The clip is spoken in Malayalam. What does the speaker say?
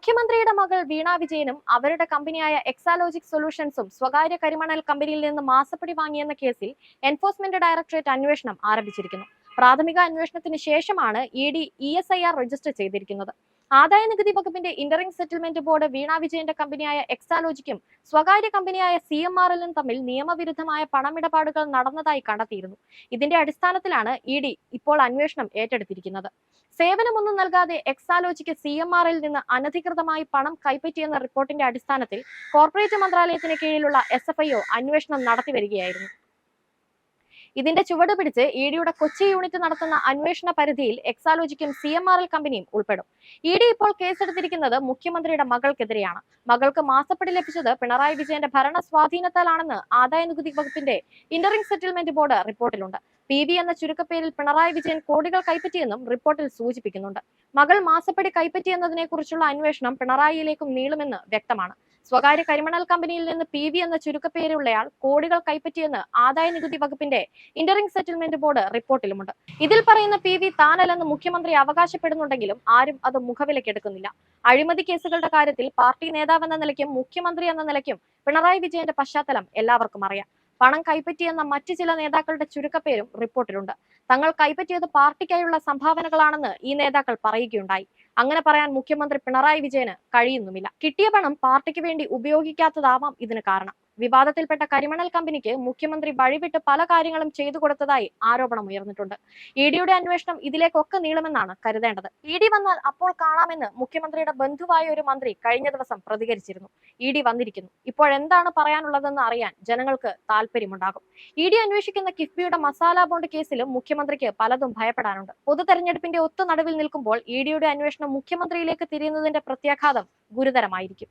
മുഖ്യമന്ത്രിയുടെ മകൾ വീണ വിജയനും അവരുടെ കമ്പനിയായ എക്സാലോജിക് സൊല്യൂഷൻസും സ്വകാര്യ കരിമണൽ കമ്പനിയിൽ നിന്ന് മാസപ്പടി വാങ്ങിയെന്ന കേസിൽ എൻഫോഴ്സ്മെന്റ് ഡയറക്ടറേറ്റ് അന്വേഷണം ആരംഭിച്ചിരിക്കുന്നു. പ്രാഥമിക അന്വേഷണത്തിന് ശേഷമാണ് E D E S I R register ചെയ്തിരിക്കുന്നത്. ആദായ നികുതി വകുപ്പിന്റെ ഇന്ററിംഗ് സെറ്റിൽമെന്റ് ബോർഡ് വീണ വിജയന്റെ കമ്പനിയായ എക്സാലോജിക്കും സ്വകാര്യ കമ്പനിയായ സി എം ആർ എല്ലും തമ്മിൽ നിയമവിരുദ്ധമായ പണമിടപാടുകൾ നടന്നതായി കണ്ടെത്തിയിരുന്നു. ഇതിന്റെ അടിസ്ഥാനത്തിലാണ് ഇ ഡി ഇപ്പോൾ അന്വേഷണം ഏറ്റെടുത്തിരിക്കുന്നത്. സേവനമൊന്നും നൽകാതെ എക്സാലോജിക്ക് സി എം ആർ നിന്ന് അനധികൃതമായി പണം കൈപ്പറ്റിയെന്ന റിപ്പോർട്ടിന്റെ അടിസ്ഥാനത്തിൽ കോർപ്പറേറ്റ് മന്ത്രാലയത്തിന് കീഴിലുള്ള എസ് എഫ് ഐ ഒ അന്വേഷണം നടത്തി വരികയായിരുന്നു. ഇതിന്റെ ചുവട് പിടിച്ച് ഇ ഡിയുടെ കൊച്ചി യൂണിറ്റ് നടത്തുന്ന അന്വേഷണ പരിധിയിൽ എക്സാലോജിക്കും സി എം ആർ എൽ കമ്പനിയും ഉൾപ്പെടും. ഇ ഡി ഇപ്പോൾ കേസെടുത്തിരിക്കുന്നത് മുഖ്യമന്ത്രിയുടെ മകൾക്കെതിരെയാണ്. മകൾക്ക് മാസപ്പടി ലഭിച്ചത് പിണറായി വിജയന്റെ ഭരണ സ്വാധീനത്താലാണെന്ന് ആദായ നികുതി വകുപ്പിന്റെ ഇന്ററിംഗ് സെറ്റിൽമെന്റ് ബോർഡ് റിപ്പോർട്ടിലുണ്ട്. പി വി എന്ന ചുരുക്കപ്പേരിൽ പിണറായി വിജയൻ കോടികൾ കൈപ്പറ്റിയെന്നും റിപ്പോർട്ടിൽ സൂചിപ്പിക്കുന്നുണ്ട്. മകൾ മാസപ്പടി കൈപ്പറ്റിയെന്നതിനെ കുറിച്ചുള്ള അന്വേഷണം പിണറായിയിലേക്കും നീളുമെന്ന് വ്യക്തമാണ്. സ്വകാര്യ കരിമണൽ കമ്പനിയിൽ നിന്ന് പി വി എന്ന ചുരുക്കപ്പേരുള്ളയാൾ കോടികൾ കൈപ്പറ്റിയെന്ന് ആദായ നികുതി വകുപ്പിന്റെ ഇന്ററിംഗ് സെറ്റിൽമെന്റ് ബോർഡ് റിപ്പോർട്ടിലുമുണ്ട്. ഇതിൽ പറയുന്ന പി വി താനല്ലെന്ന് മുഖ്യമന്ത്രി അവകാശപ്പെടുന്നുണ്ടെങ്കിലും ആരും അത് മുഖവിലക്കെടുക്കുന്നില്ല അഴിമതി കേസുകളുടെ കാര്യത്തിൽ പാർട്ടി നേതാവെന്ന നിലയ്ക്കും മുഖ്യമന്ത്രി എന്ന നിലയ്ക്കും പിണറായി വിജയന്റെ പശ്ചാത്തലം എല്ലാവർക്കും അറിയാം. പണം കൈപ്പറ്റിയെന്ന മറ്റു ചില നേതാക്കളുടെ ചുരുക്കപ്പേരും റിപ്പോർട്ടിലുണ്ട്. തങ്ങൾ കൈപ്പറ്റിയത് പാർട്ടിക്കായുള്ള സംഭാവനകളാണെന്ന് ഈ നേതാക്കൾ പറയുകയുണ്ടായി. അങ്ങനെ പറയാൻ മുഖ്യമന്ത്രി പിണറായി വിജയന് കഴിയുന്നുമില്ല. കിട്ടിയ പണം പാർട്ടിക്ക് വേണ്ടി ഉപയോഗിക്കാത്തതാവാം ഇതിന് കാരണം. വിവാദത്തിൽപ്പെട്ട കരിമണൽ കമ്പനിക്ക് മുഖ്യമന്ത്രി വഴിവിട്ട് പല കാര്യങ്ങളും ചെയ്തു കൊടുത്തതായി ആരോപണം ഉയർന്നിട്ടുണ്ട്. ഇ ഡിയുടെ അന്വേഷണം ഇതിലേക്കൊക്കെ നീളുമെന്നാണ് കരുതേണ്ടത്. ഇ ഡി വന്നാൽ അപ്പോൾ കാണാമെന്ന് മുഖ്യമന്ത്രിയുടെ ബന്ധുവായ ഒരു മന്ത്രി കഴിഞ്ഞ ദിവസം പ്രതികരിച്ചിരുന്നു. ഇ ഡി വന്നിരിക്കുന്നു. ഇപ്പോഴെന്താണ് പറയാനുള്ളതെന്ന് അറിയാൻ ജനങ്ങൾക്ക് താല്പര്യമുണ്ടാകും ഇ ഡി അന്വേഷിക്കുന്ന കിഫ്ബിയുടെ മസാല ബോണ്ട് കേസിലും മുഖ്യമന്ത്രിക്ക് പലതും ഭയപ്പെടാനുണ്ട്. പൊതു തെരഞ്ഞെടുപ്പിന്റെ ഒത്തു നടുവിൽ നിൽക്കുമ്പോൾ ഇ ഡിയുടെ അന്വേഷണം മുഖ്യമന്ത്രിയിലേക്ക് തിരിയുന്നതിന്റെ പ്രത്യാഘാതം ഗുരുതരമായിരിക്കും.